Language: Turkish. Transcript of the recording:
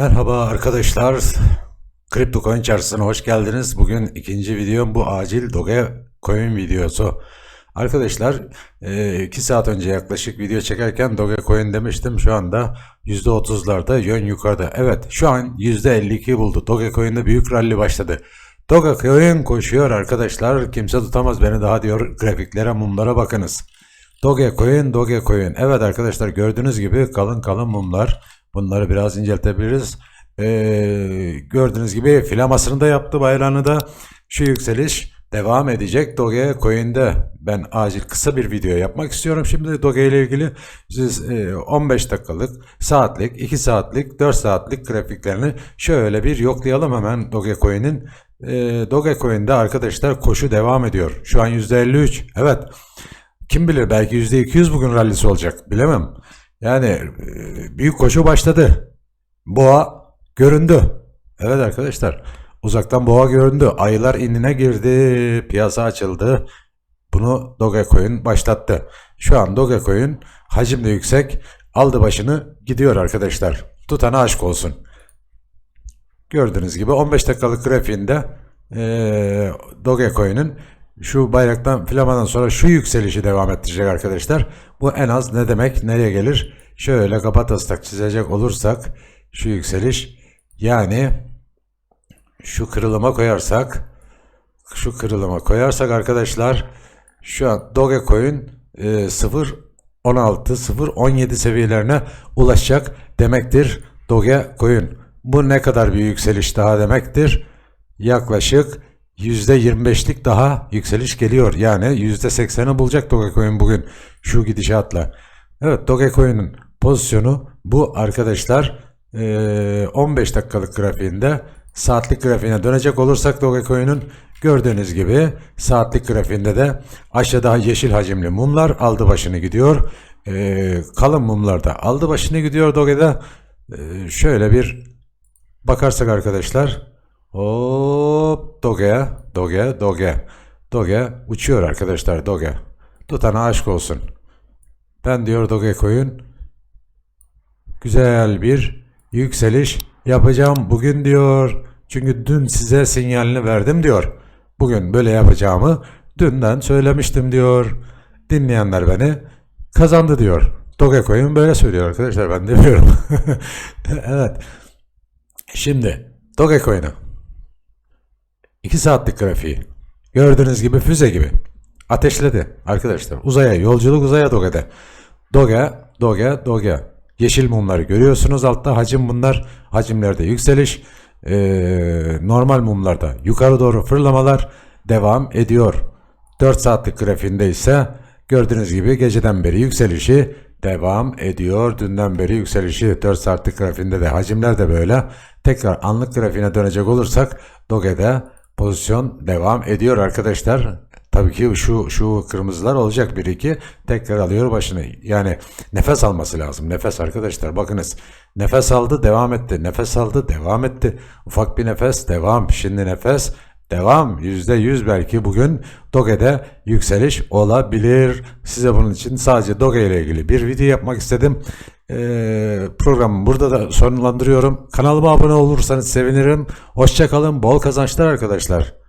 Merhaba arkadaşlar. Kripto Coin çarşısına hoş geldiniz. Bugün ikinci videom bu acil Doge Coin videosu. Arkadaşlar 2 saat önce yaklaşık video çekerken Doge Coin demiştim. Şu anda %30'larda yön yukarıda. Evet şu an %52 buldu. Doge Coin'de büyük rally başladı. Doge Coin koşuyor arkadaşlar. Kimse tutamaz beni daha diyor. Grafiklere mumlara bakınız. Dogecoin, Dogecoin. Evet arkadaşlar gördüğünüz gibi kalın kalın mumlar. Bunları biraz inceltebiliriz. Ee, gördüğünüz gibi filamasını da yaptı bayrağını da. Şu yükseliş devam edecek Dogecoin'de. Ben acil kısa bir video yapmak istiyorum. Şimdi Doge ile ilgili siz e, 15 dakikalık, saatlik, 2 saatlik, 4 saatlik grafiklerini şöyle bir yoklayalım hemen Dogecoin'in. E, Dogecoin'de arkadaşlar koşu devam ediyor. Şu an %53. Evet. Kim bilir belki %200 bugün rallisi olacak. Bilemem. Yani e, büyük koşu başladı. Boğa göründü. Evet arkadaşlar. Uzaktan boğa göründü. Aylar inine girdi. Piyasa açıldı. Bunu Dogecoin başlattı. Şu an Dogecoin hacim de yüksek. Aldı başını gidiyor arkadaşlar. Tutana aşk olsun. Gördüğünüz gibi 15 dakikalık grafiğinde eee Dogecoin'in şu bayraktan flamadan sonra şu yükselişi devam ettirecek arkadaşlar. Bu en az ne demek nereye gelir? Şöyle kapatastak çizecek olursak şu yükseliş yani şu kırılıma koyarsak şu kırılıma koyarsak arkadaşlar şu an Dogecoin e, 0 16 0 17 seviyelerine ulaşacak demektir Dogecoin. Bu ne kadar bir yükseliş daha demektir? Yaklaşık %25'lik daha yükseliş geliyor. Yani %80'i bulacak Dogecoin bugün şu gidişatla. Evet Dogecoin'in pozisyonu bu arkadaşlar. Ee, 15 dakikalık grafiğinde saatlik grafiğine dönecek olursak Dogecoin'in gördüğünüz gibi saatlik grafiğinde de aşağıda yeşil hacimli mumlar aldı başını gidiyor. Ee, kalın mumlar da aldı başını gidiyor Doge'de. Ee, şöyle bir bakarsak arkadaşlar Hop Doge, Doge, Doge. Doge uçuyor arkadaşlar Doge. Tutana aşk olsun. Ben diyor Dogecoin güzel bir yükseliş yapacağım bugün diyor. Çünkü dün size sinyalini verdim diyor. Bugün böyle yapacağımı dünden söylemiştim diyor. Dinleyenler beni kazandı diyor. Dogecoin böyle söylüyor arkadaşlar ben demiyorum. evet. Şimdi Dogecoin'e 2 saatlik grafiği. Gördüğünüz gibi füze gibi. Ateşledi arkadaşlar. Uzaya yolculuk uzaya Doge'de. Doge, Doge, Doge. Yeşil mumları görüyorsunuz altta hacim bunlar. Hacimlerde yükseliş. Ee, normal mumlarda yukarı doğru fırlamalar devam ediyor. 4 saatlik grafiğinde ise gördüğünüz gibi geceden beri yükselişi devam ediyor. Dünden beri yükselişi 4 saatlik grafiğinde de hacimler de böyle. Tekrar anlık grafiğine dönecek olursak Doge'de pozisyon devam ediyor arkadaşlar. Tabii ki şu şu kırmızılar olacak bir iki tekrar alıyor başını. Yani nefes alması lazım. Nefes arkadaşlar bakınız. Nefes aldı devam etti. Nefes aldı devam etti. Ufak bir nefes devam. Şimdi nefes devam. Yüzde yüz belki bugün Doge'de yükseliş olabilir. Size bunun için sadece Doge ile ilgili bir video yapmak istedim. Ee, programı burada da sonlandırıyorum. Kanalıma abone olursanız sevinirim. Hoşçakalın. Bol kazançlar arkadaşlar.